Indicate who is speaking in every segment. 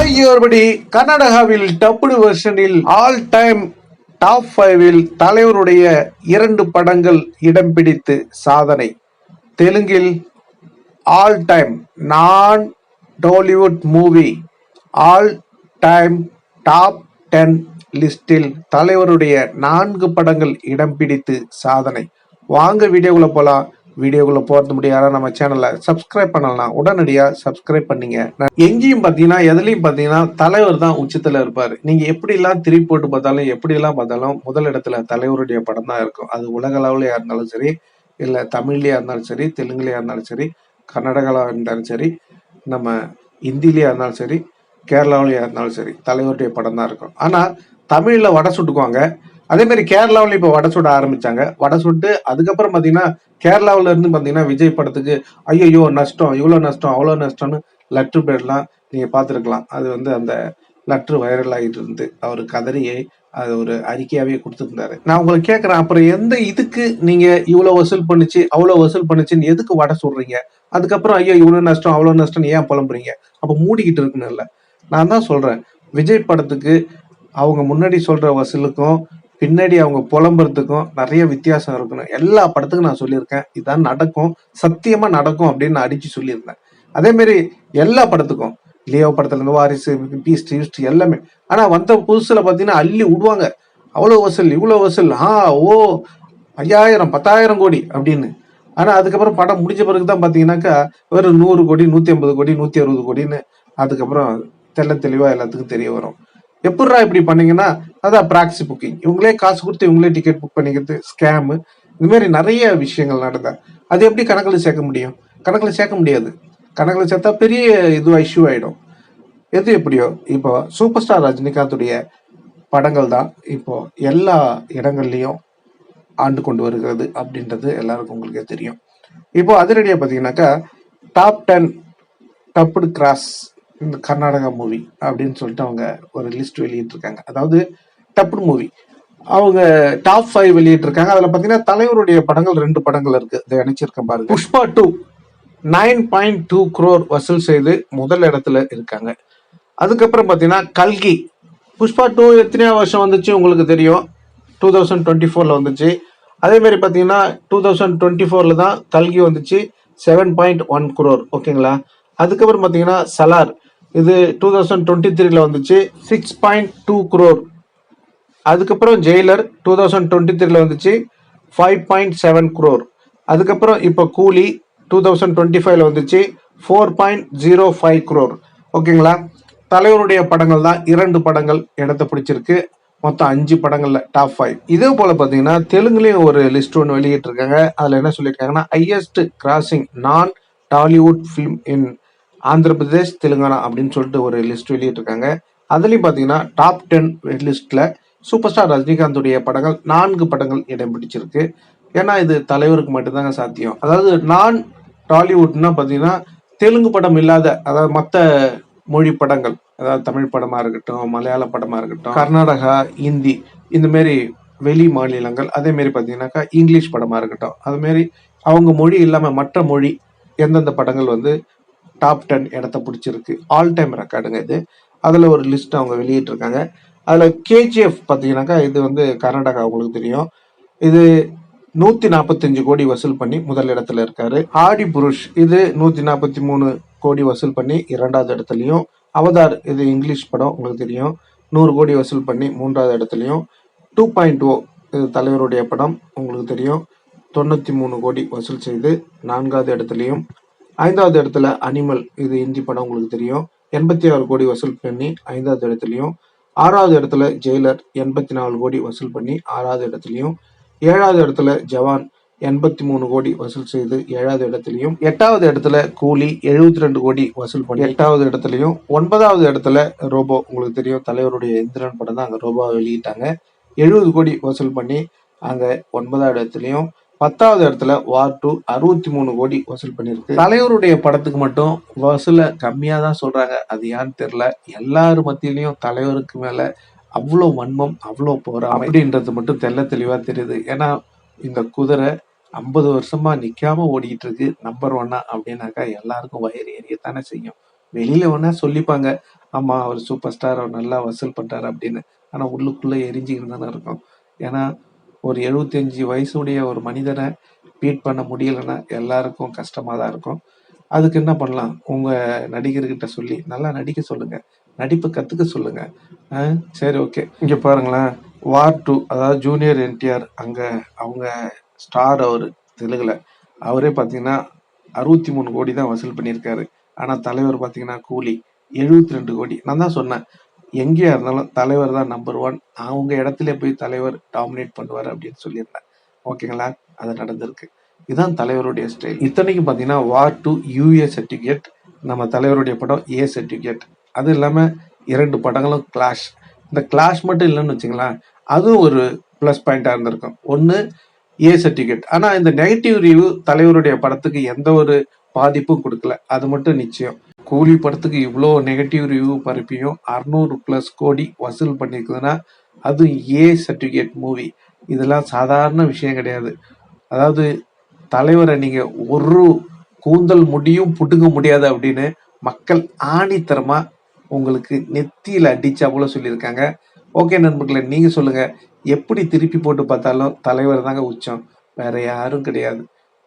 Speaker 1: ஆகியோர்படி கர்நாடகாவில் டப்புடு வெர்ஷனில் all time top ஃபைவில் தலைவருடைய இரண்டு படங்கள் இடம் பிடித்து சாதனை. தெலுங்கில் all time non Tollywood movie all time top ten லிஸ்டில் தலைவருடைய நான்கு படங்கள் இடம் பிடித்து சாதனை. வாங்க வீடியோக்குள்ள போலாம். வீடியோக்குள்ள போறது முடியாத நம்ம சேனலை சப்ஸ்கிரைப் பண்ணலாம் உடனடியா சப்ஸ்கிரைப் பண்ணீங்க. எங்கேயும் பாத்தீங்கன்னா எதுலயும் பாத்தீங்கன்னா தலைவர் தான் உச்சத்துல இருப்பாரு. நீங்க எப்படி எல்லாம் திருப்பி போட்டு பார்த்தாலும் எப்படி எல்லாம் பார்த்தாலும் முதல் இடத்துல தலைவருடைய படம் தான் இருக்கும். அது உலக அளவுலயா இருந்தாலும் சரி இல்ல தமிழ்லயா இருந்தாலும் சரி தெலுங்குலயா இருந்தாலும் சரி கர்நாடகால இருந்தாலும் சரி நம்ம இந்தியிலயா இருந்தாலும் சரி கேரளாவிலயா இருந்தாலும் சரி தலைவருடைய படம் தான் இருக்கும். ஆனா தமிழ்ல வடை சுட்டுக்குவாங்க. அதே மாதிரி கேரளாவில் இப்போ வடை சுட ஆரம்பிச்சாங்க. வடை சுட்டு அதுக்கப்புறம் பார்த்தீங்கன்னா கேரளாவில் இருந்து பார்த்தீங்கன்னா விஜய் படத்துக்கு ஐயோ நஷ்டம் இவ்வளோ நஷ்டம் அவ்வளோ நஷ்டம்னு லெட்ரு பேர்லாம் நீங்கள் பார்த்துருக்கலாம் அது வந்து அந்த லெட்ரு வைரல் ஆகிட்டு இருந்து அவர் கதறியை அது ஒரு அறிக்கையாவே கொடுத்துருந்தாரு. நான் உங்களுக்கு கேட்குறேன் அப்புறம் எந்த இதுக்கு நீங்க இவ்வளோ வசூல் பண்ணிச்சு அவ்வளோ வசூல் பண்ணுச்சுன்னு எதுக்கு வடை சுடுறீங்க? அதுக்கப்புறம் ஐயோ இவ்வளோ நஷ்டம் அவ்வளோ நஷ்டம் ஏன் புலம்புறீங்க? அப்போ மூடிக்கிட்டு இருக்குன்னு இல்லை நான் தான் சொல்றேன் விஜய் படத்துக்கு அவங்க முன்னாடி சொல்ற வசூலுக்கும் பின்னாடி அவங்க புலம்புறதுக்கும் நிறைய வித்தியாசம் இருக்கணும் எல்லா படத்துக்கும் நான் சொல்லியிருக்கேன். இதான் நடக்கும். சத்தியமா நடக்கும் அப்படின்னு நான் அடிச்சு சொல்லியிருந்தேன். அதே மாதிரி எல்லா படத்துக்கும் லியோ படத்துல இருந்து வாரிசு பீஸ்ட் ஈஸ்ட் எல்லாமே. ஆனா வந்த புதுசுல பாத்தீங்கன்னா அள்ளி விடுவாங்க. அவ்வளோ வசூல் இவ்வளோ வசூல். ஆ ஓ ஐயாயிரம் பத்தாயிரம் கோடி அப்படின்னு. ஆனா அதுக்கப்புறம் படம் முடிஞ்ச பிறகு தான் பாத்தீங்கன்னாக்கா வெறும் நூறு கோடி நூத்தி ஐம்பது கோடி நூத்தி அறுபது கோடின்னு அதுக்கப்புறம் தெல்ல தெளிவா எல்லாத்துக்கும் தெரிய வரும். எப்படிடா இப்படி பண்ணீங்கன்னா அதான் ப்ராக்சி புக்கிங் இவங்களே காசு கொடுத்து இவங்களே டிக்கெட் புக் பண்ணிக்கிறது ஸ்கேமு இந்த மாதிரி நிறைய விஷயங்கள் நடந்தேன் அது எப்படி கணக்கில் சேர்க்க முடியும்? கணக்கில் சேர்க்க முடியாது. கணக்கில் சேர்த்தா பெரிய இதுவாக இஷ்யூ ஆகிடும் எது எப்படியோ இப்போ சூப்பர் ஸ்டார் ரஜினிகாந்துடைய படங்கள் தான் இப்போ எல்லா இடங்கள்லையும் ஆண்டு கொண்டு வருகிறது அப்படின்றது எல்லாருக்கும் உங்களுக்கே தெரியும். இப்போ அதிரடியாக பார்த்தீங்கன்னாக்கா டாப் டென் டப்புடு கிராஸ் இந்த கர்நாடகா மூவி அப்படின்னு சொல்லிட்டு அவங்க ஒரு லிஸ்ட் வெளியிட்டிருக்காங்க. அதாவது டப்புடு மூவி அவங்க டாப் ஃபைவ் வெளியிட்டிருக்காங்க. அதில் பார்த்தீங்கன்னா தலைவருடைய படங்கள் ரெண்டு படங்கள் இருக்கு. இதை நினைச்சிருக்கேன் பாருங்க. Pushpa two nine point two crore வசூல் செய்து முதல் இடத்துல இருக்காங்க. அதுக்கப்புறம் பார்த்தீங்கன்னா கல்கி. புஷ்பா டூ எத்தனையோ வருஷம் வந்துச்சு உங்களுக்கு தெரியும். டூ தௌசண்ட் டுவெண்ட்டி ஃபோரில் வந்துச்சு. அதே மாதிரி பார்த்தீங்கன்னா டூ தௌசண்ட் டுவெண்ட்டி ஃபோரில் தான் கல்கி வந்துச்சு. செவன் பாயிண்ட் ஒன் குரோர் ஓகேங்களா அதுக்கப்புறம் பார்த்தீங்கன்னா சலார். இது டூ தௌசண்ட் டுவெண்ட்டி த்ரீல வந்துச்சு. சிக்ஸ் பாயிண்ட் டூ குரோர் அதுக்கப்புறம் ஜெயிலர் டூ தௌசண்ட் டுவெண்ட்டி த்ரீல வந்துச்சு ஃபைவ் பாயிண்ட் செவன் குரோர் அதுக்கப்புறம் இப்போ கூலி டூ தௌசண்ட் டுவெண்ட்டி ஃபைவ்ல வந்துச்சு four point zero five crore ஓகேங்களா? தலைவருடைய படங்கள் தான் இரண்டு படங்கள் இடத்த பிடிச்சிருக்கு. மொத்தம் அஞ்சு படங்கள்ல டாப் ஃபைவ் இதே போல பார்த்தீங்கன்னா தெலுங்குலேயும் ஒரு லிஸ்ட் ஒன்று வெளியிட்டிருக்காங்க. அதில் என்ன சொல்லியிருக்காங்கன்னா highest grossing non Tollywood film in Andhra Pradesh Telangana அப்படின்னு சொல்லிட்டு ஒரு லிஸ்ட் வெளியிட்டிருக்காங்க. அதுலேயும் பார்த்தீங்கன்னா டாப் டென் லிஸ்ட்ல சூப்பர் ஸ்டார் ரஜினிகாந்துடைய படங்கள் நான்கு படங்கள் இடம் பிடிச்சிருக்கு. ஏன்னா இது தலைவருக்கு மட்டும்தாங்க சாத்தியம். அதாவது நான் டாலிவுட்னா பார்த்தீங்கன்னா தெலுங்கு படம் இல்லாத அதாவது மற்ற மொழி படங்கள் அதாவது தமிழ் படமா இருக்கட்டும் மலையாள படமா இருக்கட்டும் கர்நாடகா ஹிந்தி இந்த மாரி வெளி மாநிலங்கள் அதே மாதிரி இங்கிலீஷ் படமா இருக்கட்டும் அதுமாரி அவங்க மொழி இல்லாமல் மற்ற மொழி எந்தெந்த படங்கள் வந்து டாப் டென் இடத்த பிடிச்சிருக்கு. ஆல் டைம் ரெக்கார்டுங்க இது. அதில் ஒரு லிஸ்ட் அவங்க வெளியிட்டிருக்காங்க. அதில் கேஜிஎஃப் பார்த்தீங்கன்னாக்கா இது வந்து கர்நாடகா உங்களுக்கு தெரியும். இது நூற்றி நாற்பத்தஞ்சு கோடி வசூல் பண்ணி முதல் இடத்துல இருக்காரு. ஆடி புருஷ் இது நூற்றி நாற்பத்தி மூணு கோடி வசூல் பண்ணி இரண்டாவது இடத்துலையும். அவதார் இது இங்கிலீஷ் படம் உங்களுக்கு தெரியும். நூறு கோடி வசூல் பண்ணி மூன்றாவது இடத்துலையும். டூ பாயிண்ட் ஓ இது தலைவருடைய படம் உங்களுக்கு தெரியும். தொண்ணூற்றி மூணு கோடி வசூல் செய்து நான்காவது இடத்துலையும். ஐந்தாவது இடத்துல அனிமல் இது இந்தி படம் உங்களுக்கு தெரியும். எண்பத்தி ஆறு கோடி வசூல் பண்ணி ஐந்தாவது இடத்துலையும். ஆறாவது இடத்துல ஜெயிலர் எண்பத்தி நாலு கோடி வசூல் பண்ணி ஆறாவது இடத்துலையும் ஏழாவது இடத்துல ஜவான் எண்பத்தி மூணு கோடி வசூல் செய்து ஏழாவது இடத்துலையும் எட்டாவது இடத்துல கூலி எழுபத்தி ரெண்டு கோடி வசூல் பண்ணி எட்டாவது இடத்துலையும் ஒன்பதாவது இடத்துல ரோபோ உங்களுக்கு தெரியும் தலைவருடைய எந்திரன் படம் தான் அங்கே ரோபோ வெளியிட்டாங்க. எழுபது கோடி வசூல் பண்ணி அங்கே ஒன்பதாவது இடத்துலையும் பத்தாவது இடத்துல வார் டூ அறுபத்தி மூணு கோடி வசூல் பண்ணியிருக்கு. தலைவருடைய படத்துக்கு மட்டும் வசூலை கம்மியாக தான் சொல்கிறாங்க அது ஏன்னு தெரியல. எல்லாரும் மத்தியிலையும் தலைவருக்கு மேலே அவ்வளோ வன்மம் அவ்வளோ போறா அப்படின்றது மட்டும் தெல்ல தெளிவாக தெரியுது. ஏன்னா இந்த குதிரை ஐம்பது வருஷமாக நிற்காம ஓடிக்கிட்டு இருக்கு. நம்பர் ஒன்னா அப்படின்னாக்கா எல்லாருக்கும் வயிறு எரியத்தானே செய்யும். வெளியில் வேணா சொல்லிப்பாங்க. ஆமாம் அவர் சூப்பர் ஸ்டார் அவர் நல்லா வசூல் பண்ணுறாரு அப்படின்னு. ஆனால் உள்ளுக்குள்ளே எரிஞ்சுக்கிட்டு தானே இருக்கும். ஏன்னா ஒரு 75 வயசுடைய ஒரு மனிதனை பீட் பண்ண முடியலன்னா எல்லாருக்கும் கஷ்டமா தான் இருக்கும். அதுக்கு என்ன பண்ணலாம்? உங்க நடிகர்கிட்ட சொல்லி நல்லா நடிக்க சொல்லுங்க. நடிப்பு கத்துக்க சொல்லுங்க. ஆ, சரி ஓகே. இங்க பாருங்களேன். வார் டூ அதாவது ஜூனியர் என்டிஆர் அங்க அவங்க ஸ்டார் அவர் தெலுங்குல. அவரே பாத்தீங்கன்னா அறுபத்தி மூணு கோடி தான் வசூல் பண்ணியிருக்காரு. ஆனா தலைவர் பாத்தீங்கன்னா கூலி 72 ரெண்டு கோடி. நான் தான் சொன்னேன். எங்கேயா இருந்தாலும் தலைவர் தான் நம்பர் ஒன் அவங்க இடத்துல போய் தலைவர் டாமினேட் பண்ணுவார் அப்படின்னு சொல்லியிருந்தேன். ஓகேங்களா அது நடந்திருக்கு. இதுதான் தலைவருடைய ஸ்டைல் இத்தனைக்கும் பார்த்தீங்கன்னா வார் டூ யூஏ சர்டிஃபிகேட் நம்ம தலைவருடைய படம் ஏ சர்டிஃபிகேட் அது இல்லாமல் இரண்டு படங்களும் கிளாஷ் இந்த கிளாஷ் மட்டும் இல்லைன்னு வச்சுங்களேன் அதுவும் ஒரு ப்ளஸ் பாயிண்டாக இருந்திருக்கும். ஒன்று ஏ சர்டிஃபிகேட் ஆனால் இந்த நெகட்டிவ் ரிவ்யூ தலைவருடைய படத்துக்கு எந்த ஒரு பாதிப்பும் கொடுக்கல. அது மட்டும் நிச்சயம். கூலி படத்துக்கு இவ்வளோ நெகட்டிவ் ரிவ்யூ பரப்பியும் அறுநூறு ப்ளஸ் கோடி வசூல் பண்ணியிருக்குதுன்னா அதுவும் ஏ சர்டிஃபிகேட் மூவி இதெல்லாம் சாதாரண விஷயம் கிடையாது. அதாவது தலைவரை நீங்கள் ஒரு கூந்தல் முடியும் புட்டுங்க முடியாது அப்படின்னு மக்கள் ஆணித்தரமாக உங்களுக்கு நெத்தியில் அடிச்சா போல சொல்லியிருக்காங்க. ஓகே நண்பர்களே நீங்கள் சொல்லுங்கள் எப்படி திருப்பி போட்டு பார்த்தாலும் தலைவர் தாங்க உச்சம். வேற யாரும் கிடையாது.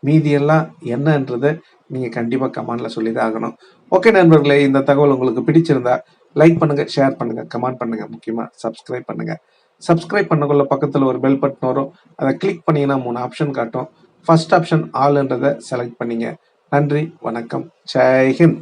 Speaker 1: மீதியெல்லாம் என்னன்றதை நீங்கள் கண்டிப்பாக கமெண்டில் சொல்லி தான் ஆகணும். ஓகே நண்பர்களே இந்த தகவல் உங்களுக்கு பிடிச்சிருந்தா லைக் பண்ணுங்கள் ஷேர் பண்ணுங்கள் கமெண்ட் பண்ணுங்கள் முக்கியமாக சப்ஸ்கிரைப் பண்ணுங்கள் சப்ஸ்கிரைப் பண்ணக்குள்ள பக்கத்தில் ஒரு பெல் பட்டன் வரும். அதை கிளிக் பண்ணீங்கன்னா மூணு ஆப்ஷன் காட்டும். ஃபர்ஸ்ட் ஆப்ஷன் ஆல்ன்றதை செலக்ட் பண்ணிங்க. நன்றி வணக்கம் ஜெய்ஹிந்த்